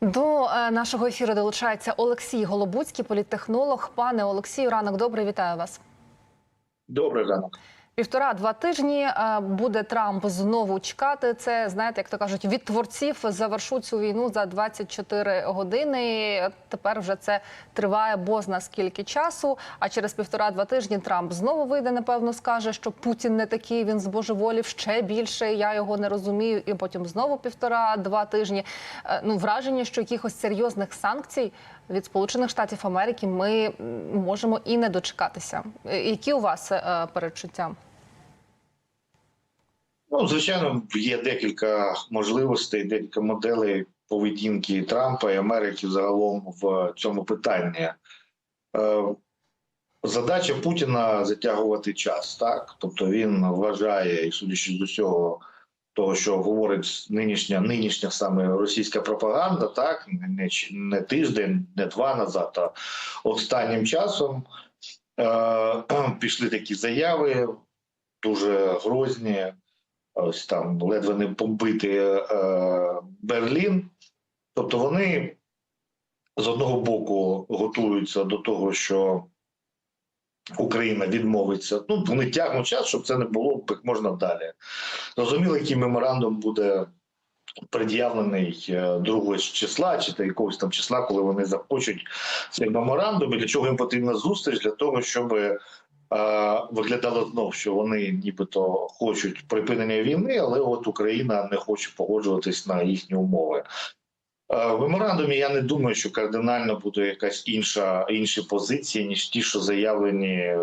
До е, нашого ефіру долучається Олексій Голобуцький, політтехнолог. Пане Олексію, ранок добрий, вітаю вас. Добрий ранок. Півтора-два тижні е, буде Трамп знову чекати. Це знаєте, як то кажуть, від творців завершу цю війну за 24 години. Тепер вже це триває бозна скільки часу. А через півтора-два тижні Трамп знову вийде. Напевно, скаже, що Путін не такий. Він збожеволів ще більше. Я його не розумію. І потім знову півтора-два тижні. Е, Ну враження, що якихось серйозних санкцій від Сполучених Штатів Америки ми можемо і не дочекатися. Е, Які у вас передчуття? Ну, звичайно, є декілька можливостей, декілька моделей поведінки Трампа і Америки загалом в цьому питанні. Е, Задача Путіна затягувати час, так тобто він вважає, і судячи з усього, того, що говорить нинішня, нинішня саме російська пропаганда, так не, не тиждень, не два назад, а останнім часом е, пішли такі заяви, дуже грозні. Ось там ледве не побити е, Берлін. Тобто вони з одного боку готуються до того, що Україна відмовиться. Ну, вони тягнуть час, щоб це не було як можна далі. Зрозуміло, який меморандум буде пред'явлений е, другого числа чи та якогось там числа, коли вони захочуть цей меморандум, і для чого їм потрібна зустріч, для того, щоб е, виглядало знов, що вони нібито хочуть припинення війни, але от Україна не хоче погоджуватись на їхні умови. Е, В меморандумі я не думаю, що кардинально буде якась інша інші позиції, ніж ті, що заявлені е,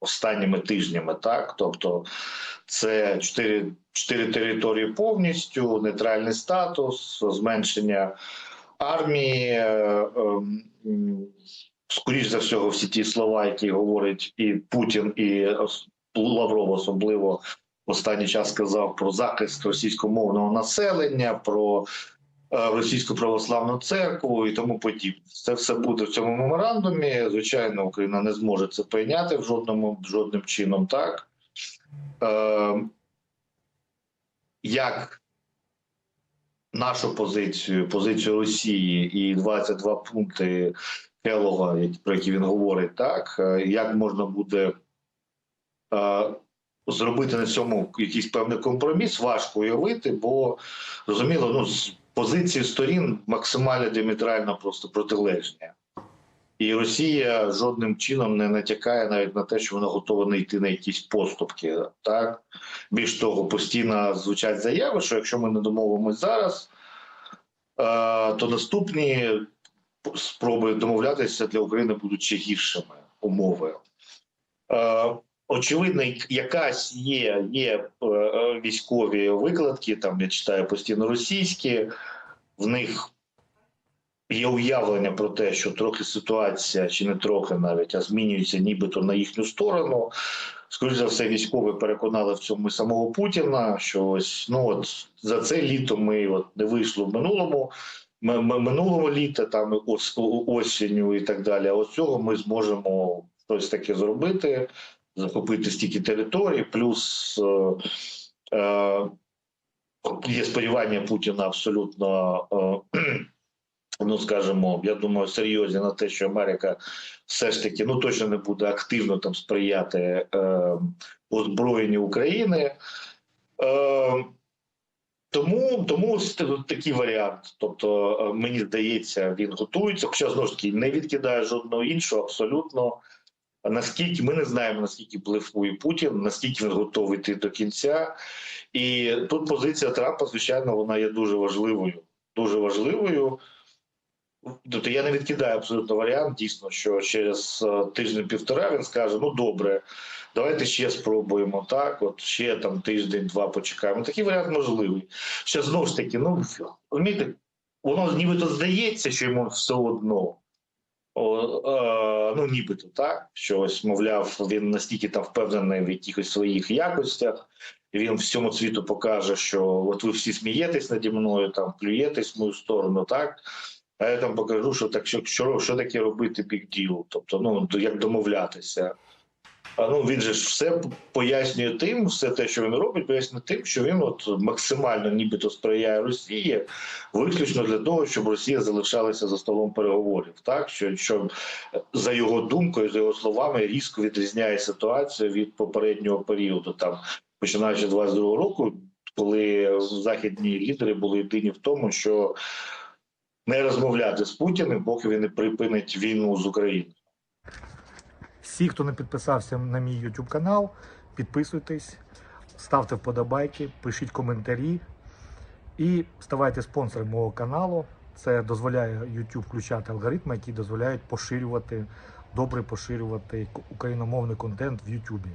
останніми тижнями. Так, тобто це чотири, території повністю, нейтральний статус, зменшення армії. е, м, Скоріш за всього, всі ті слова, які говорить і Путін, і Лавров особливо останній час сказав про захист російськомовного населення, про е, російську православну церкву і тому подібне. Це все буде в цьому меморандумі. Звичайно, Україна не зможе це прийняти в жодному жодним чином. Так е, як нашу позицію, позицію Росії і 22 пункти Келога, про які він говорить, так е, як можна буде е, зробити на цьому якийсь певний компроміс, важко уявити, бо зрозуміло, ну з позиції сторін максимально діаметрально просто протилежні. І Росія жодним чином не натякає навіть на те, що вона готова не йти на якісь поступки. Так більш того, постійно звучать заяви, що якщо ми не домовимось зараз, е, то наступні спроби домовлятися для України будуть ще гіршими умови. Е, Очевидно, якась є, є е, військові викладки, там я читаю постійно російські, в них є уявлення про те, що трохи ситуація, чи не трохи навіть, а змінюється нібито на їхню сторону. Скоріше за все, військові переконали в цьому і самого Путіна, що ось ну от за це літо ми от не вийшло в минулому. Минулого літа, там ос- осінню і так далі. А ось цього ми зможемо щось таке зробити, захопити стільки територій, плюс е, е, є сподівання Путіна абсолютно, е, ну скажімо, я думаю, серйозні на те, що Америка все ж таки ну точно не буде активно там сприяти е, озброєнню України. Е, тому, тому такий варіант. Тобто, е, мені здається, він готується, хоча знову ж таки не відкидає жодного іншого абсолютно. Наскільки ми не знаємо, наскільки блефує Путін, наскільки він готовий йти до кінця, і тут позиція Трампа, звичайно, вона є дуже важливою. Дуже важливою. Тобто я не відкидаю абсолютно варіант, дійсно, що через е, тиждень-півтора він скаже: ну добре, давайте ще спробуємо так. От ще там тиждень-два почекаємо. Такий варіант можливий. Ще знову ж таки, ну розумієте, воно нібито здається, що йому все одно. О, е, ну, нібито так, що ось, мовляв, він настільки там впевнений в якихось своїх якостях, він всьому світу покаже, що от ви всі смієтесь наді мною, там плюєтесь в мою сторону, так. А я там покажу, що так що, що, що таке робити big deal, тобто, ну як домовлятися. Ну він же ж все пояснює тим, все те, що він робить, пояснює тим, що він от максимально нібито сприяє Росії, виключно для того, щоб Росія залишалася за столом переговорів. Так що, що за його думкою, за його словами, різко відрізняє ситуація від попереднього періоду, там починаючи з 22 року, коли західні лідери були єдині в тому, що не розмовляти з Путіним, поки він не припинить війну з Україною. Всі, хто не підписався на мій YouTube канал, підписуйтесь, ставте вподобайки, пишіть коментарі і ставайте спонсором мого каналу. Це дозволяє YouTube включати алгоритми, які дозволяють поширювати, добре поширювати україномовний контент в YouTube.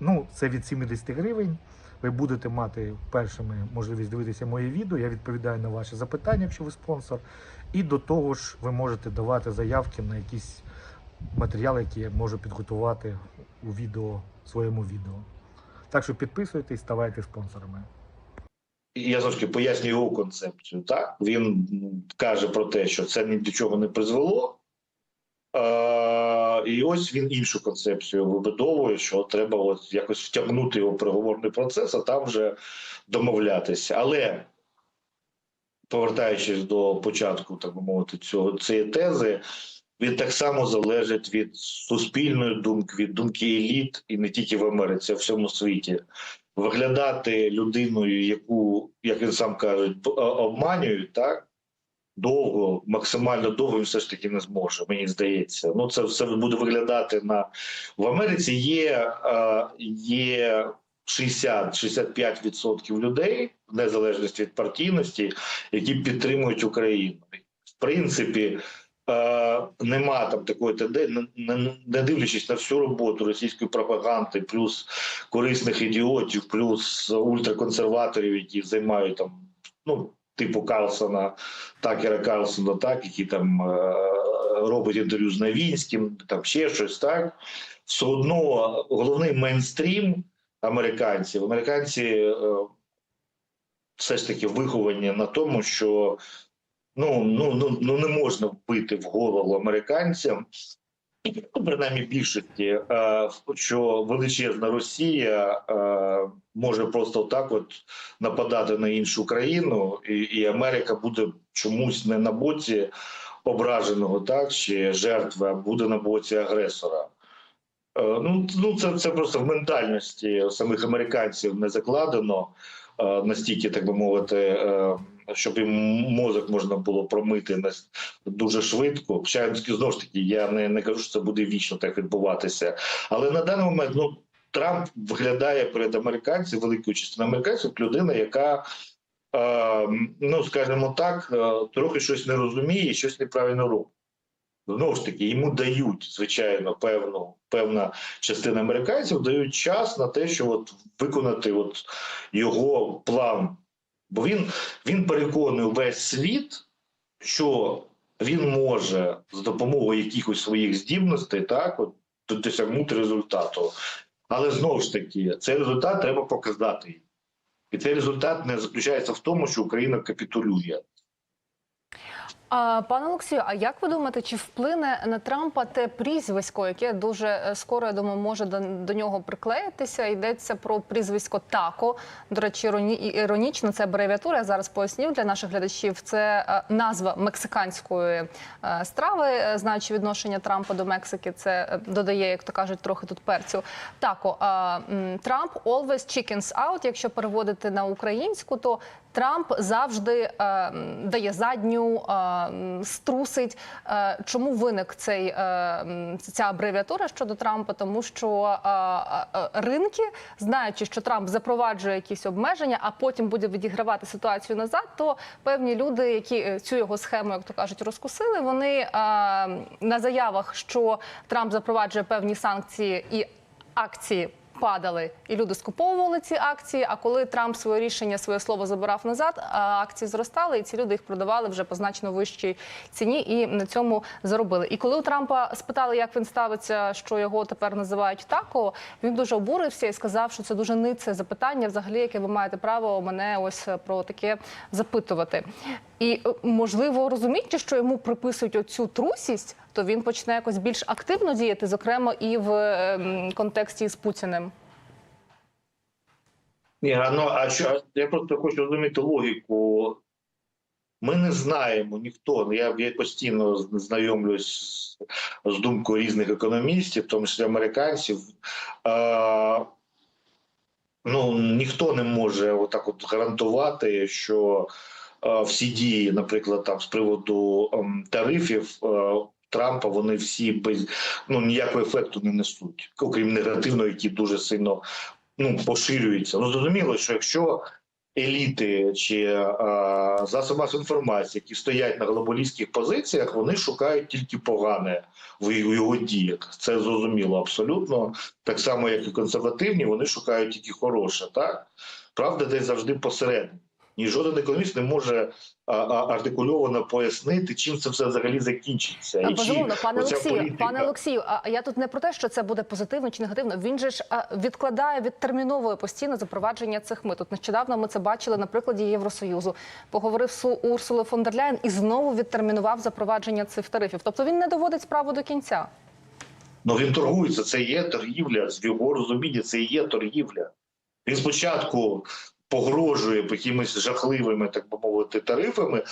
Ну, це від 70 гривень. Ви будете мати першими можливість дивитися моє відео. Я відповідаю на ваші запитання, якщо ви спонсор. І до того ж, ви можете давати заявки на якісь матеріали, які я можу підготувати у відео, своєму відео. Так що підписуйтесь, ставайте спонсорами. Я завжди пояснюю його концепцію. Так він каже про те, що це ні до чого не призвело. Е, і ось він іншу концепцію вибудовує, що треба от якось втягнути його в переговорний процес, а там вже домовлятися. Але повертаючись до початку, так би мовити, цього цієї тези, він так само залежить від суспільної думки, від думки еліт, і не тільки в Америці, а в всьому світі. Виглядати людиною, яку, як він сам каже, обманюють, так довго, максимально довго він все ж таки не зможе. Мені здається. Ну це все буде виглядати на в Америці. Є, е, є 60-65% людей, в незалежності від партійності, які підтримують Україну. В принципі, е, нема там такої тенденції, не, дивлячись на всю роботу російської пропаганди, плюс корисних ідіотів, плюс ультраконсерваторів, які займають там, ну, типу Карлсона, Такера Карлсона, так, які там е, робить інтерв'ю з Навінським, там ще щось, так. Все одно головний мейнстрім американців, американці е, все ж таки виховані на тому, що ну, ну, ну, ну не можна вбити в голову американцям. Ну, принаймні більшості, е, що величезна Росія е, може просто так от нападати на іншу країну, і, Америка буде чомусь не на боці ображеного, так чи жертви, а буде на боці агресора. Е, Ну, ну це, це просто в ментальності самих американців не закладено настільки, так би мовити, щоб їм мозок можна було промити дуже швидко. Хоча знову ж таки, я не, не кажу, що це буде вічно так відбуватися. Але на даний момент ну Трамп виглядає перед американців, великою частиною американців, як людина, яка. Е, ну, скажімо так, е, трохи щось не розуміє і щось неправильно робить. Знову ж таки, йому дають, звичайно, певну певна частина американців дають час на те, щоб от виконати от його план. Бо він, він переконує весь світ, що він може з допомогою якихось своїх здібностей так, от, досягнути результату. Але знову ж таки, цей результат треба показати. І цей результат не заключається в тому, що Україна капітулює. А, пане Олексію, а як ви думаєте, чи вплине на Трампа те прізвисько, яке дуже е, скоро я думаю, може до, до нього приклеїтися? Йдеться про прізвисько Тако. До речі, іроні, іронічно це абревіатура. Я зараз поясню для наших глядачів. Це е, назва мексиканської е, страви, знаючи відношення Трампа до Мексики. Це додає, як то кажуть, трохи тут перцю. Тако Трамп always chickens out, Якщо переводити на українську, то Трамп завжди дає задню, струсить. Е, чому виник цей, е, ця абревіатура щодо Трампа? Тому що е, ринки, знаючи, що Трамп запроваджує якісь обмеження, а потім буде відігравати ситуацію назад, то певні люди, які цю його схему, як то кажуть, розкусили, вони на заявах, що Трамп запроваджує певні санкції і акції падали, і люди скуповували ці акції. А коли Трамп своє рішення, своє слово забирав назад, акції зростали, і ці люди їх продавали вже по значно вищій ціні і на цьому заробили. І коли у Трампа спитали, як він ставиться, що його тепер називають тако, він дуже обурився і сказав, що це дуже нице запитання, взагалі, яке ви маєте право мене ось про таке запитувати. І е, можливо розуміючи, що йому приписують оцю трусість, то він почне якось більш активно діяти, зокрема і в е, контексті з Путіним. Ні, ну, а що я просто хочу розуміти логіку. Ми не знаємо ніхто. Я, я постійно знайомлюсь з, з думкою різних економістів, в тому числі американців. А, ну, ніхто не може отак от гарантувати, що всі дії, наприклад, там з приводу ем, тарифів. е, Трампа вони всі без ну ніякого ефекту не несуть, окрім негативного, який дуже сильно ну, поширюється. Ну зрозуміло, що якщо еліти чи е, засоби інформації, які стоять на глобалістських позиціях, вони шукають тільки погане в його діях. Це зрозуміло абсолютно. Так само, як і консервативні, вони шукають тільки хороше. Так правда, десь завжди посередині. Ні жоден економіст не може а, а, артикульовано пояснити, чим це все взагалі закінчиться. І Безумовно, пане Олексію, політика- пане Олексію, а я тут не про те, що це буде позитивно чи негативно. Він же ж відкладає, відтерміновує постійно запровадження цих мит. Тут нещодавно ми це бачили на прикладі Євросоюзу. Поговорив з Урсулою фон дер Ляєн і знову відтермінував запровадження цих тарифів. Тобто він не доводить справу до кінця. Ну він торгується, це є торгівля. З його розуміння це є торгівля. Він спочатку погрожує якимись жахливими, так би мовити, тарифами.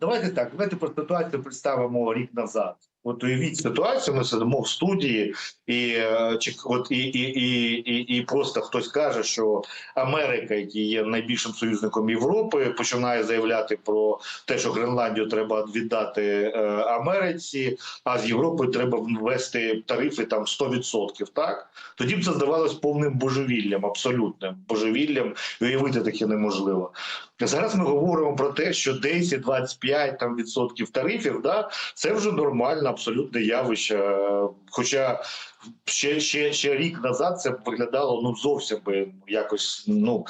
Давайте так, давайте про ситуацію представимо рік назад. От уявіть ситуацію, ми сидимо в студії, і, е, чи, от, і, і, і, і, просто хтось каже, що Америка, який є найбільшим союзником Європи, починає заявляти про те, що Гренландію треба віддати е, Америці, а з Європою треба ввести тарифи там 100%, Так тоді б це здавалось повним божевіллям, абсолютним божевіллям. Уявити таке неможливо. Зараз ми говоримо про те, що 10-25 там відсотків тарифів, да, це вже нормальне абсолютне явище. Хоча ще, ще, ще рік назад це виглядало ну зовсім би якось ну.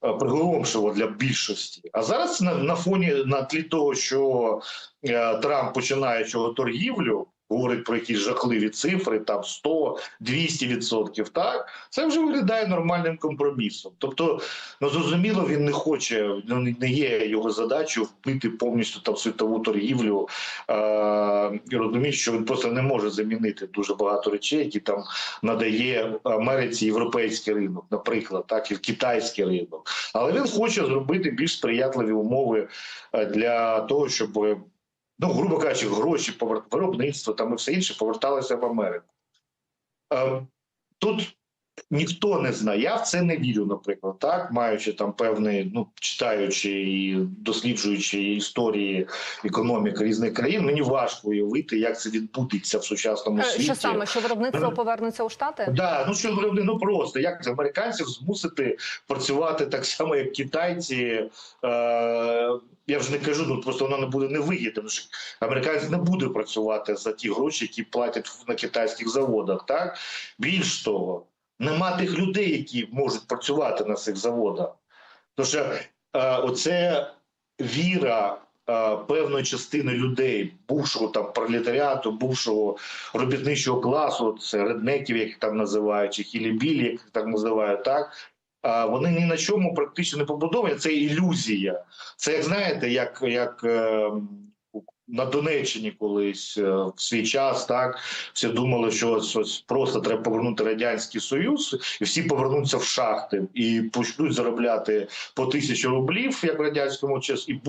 приголомшило для більшості. А зараз на, на фоні на тлі того, що е, Трамп починає цього торгівлю, говорить про якісь жахливі цифри, там 100-200 відсотків. Так це вже виглядає нормальним компромісом. Тобто, ну зрозуміло, він не хоче, ну не є його задачею вбити повністю там світову торгівлю. Е, і розуміє, що він просто не може замінити дуже багато речей, які там надає Америці європейський ринок, наприклад, так і китайський ринок. Але він хоче зробити більш сприятливі умови е, для того, щоб ну, грубо кажучи, гроші, виробництво там і все інше поверталося в Америку. Е, Тут ніхто не знає. Я в це не вірю, наприклад, так, маючи там певний, ну, читаючи і досліджуючи історії економіки різних країн, мені важко уявити, як це відбудеться в сучасному Е, світі. Що саме, що виробництво повернеться у Штати? Да, ну що зробити? Ну просто як американців змусити працювати так само, як китайці. Е, я вже не кажу, ну просто воно не буде що Американці не будуть працювати за ті гроші, які платять на китайських заводах. Так більш того, нема тих людей, які можуть працювати на цих заводах. Тому що е, оце віра. е, Певної частини людей, бувшого там пролетаріату, бувшого робітничого класу, це реднеків, як їх там називають, чи хілібілі, як їх так називають, так а вони ні на чому практично не побудовані. Це ілюзія. Це як знаєте, як, як е, на Донеччині колись е, в свій час, так всі думали, що ось, ось просто треба повернути радянський союз, і всі повернуться в шахти і почнуть заробляти по тисячу рублів, як в радянському часі,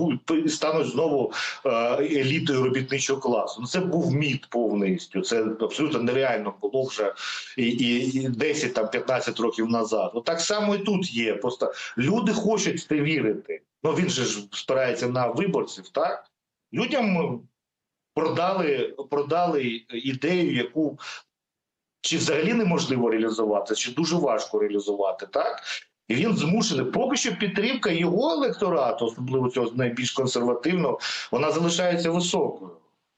і стануть знову е, елітою робітничого класу. Ну це був міт повністю. Це абсолютно нереально було вже і, і, і 10 там 15 років назад. Ну так само і тут є. Просто люди хочуть в це вірити. Ну він же ж спирається на виборців, так людям продали, продали ідею, яку чи взагалі неможливо реалізувати, чи дуже важко реалізувати, так. І він змушений. Поки що підтримка його електорату, особливо цього найбільш консервативного, вона залишається високою.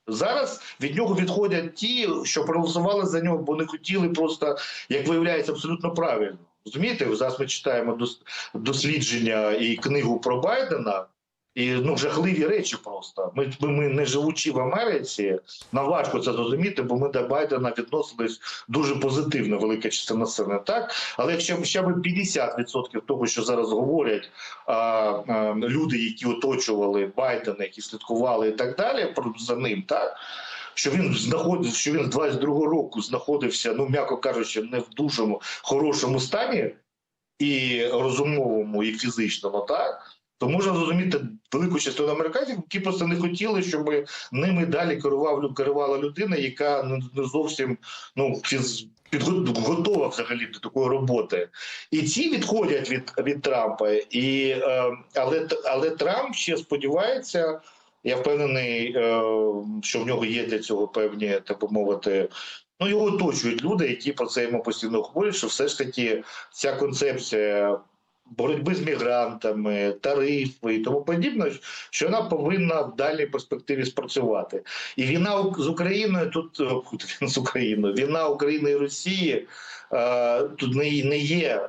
Зараз від нього відходять ті, що проголосували за нього, бо не хотіли просто, як виявляється, абсолютно правильно. Розумієте, зараз ми читаємо дослідження і книгу про Байдена. І ну жахливі речі просто. Ми, ми, не живучи в Америці, нам важко це зрозуміти, бо ми до Байдена відносились дуже позитивно, велика частина населення. Так, але якщо хоча б 50% того, що зараз говорять а, а, люди, які оточували Байдена, які слідкували і так далі, за ним, так. Що він знаходив, що він з 22-го року знаходився, ну м'яко кажучи, не в дуже хорошому стані, і розумовому, і фізичному, так то можна зрозуміти велику частину американців, які просто не хотіли, щоб ними далі керував керувала людина, яка не зовсім ну Готова взагалі до такої роботи, і ці відходять від, від Трампа. І, е, але, але Трамп ще сподівається, я впевнений, е, що в нього є для цього певні, так би мовити, ну його оточують люди, які про це йому постійно говорять, що все ж таки ця концепція боротьби з мігрантами, тарифи і тому подібне, що вона повинна в дальній перспективі спрацювати. І війна з Україною тут з Україною, війна України і Росії е, тут не, є.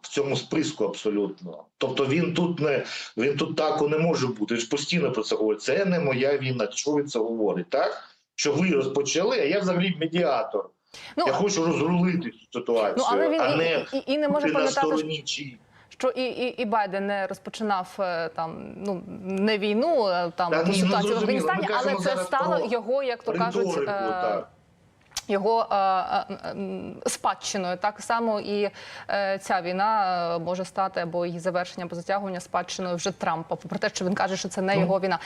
В цьому списку абсолютно, тобто він тут не він тут так не може бути. Він ж постійно про це говорить. Це не моя війна. Що він це говорить? Так що ви розпочали? А я взагалі медіатор. Ну, я хочу розрулити цю ситуацію, ну але він а не і, і не може на стороні чи що і, і, і Байден не розпочинав е, там ну не війну, е, там Та ні, ну, ситуацію в Афганістані, але це стало його, як то кажуть, е, його е, е, спадщиною. Так само і е, ця війна е, може стати або її завершення або затягування спадщиною вже Трампа. Попри те, що він каже, що це не Ну, його війна.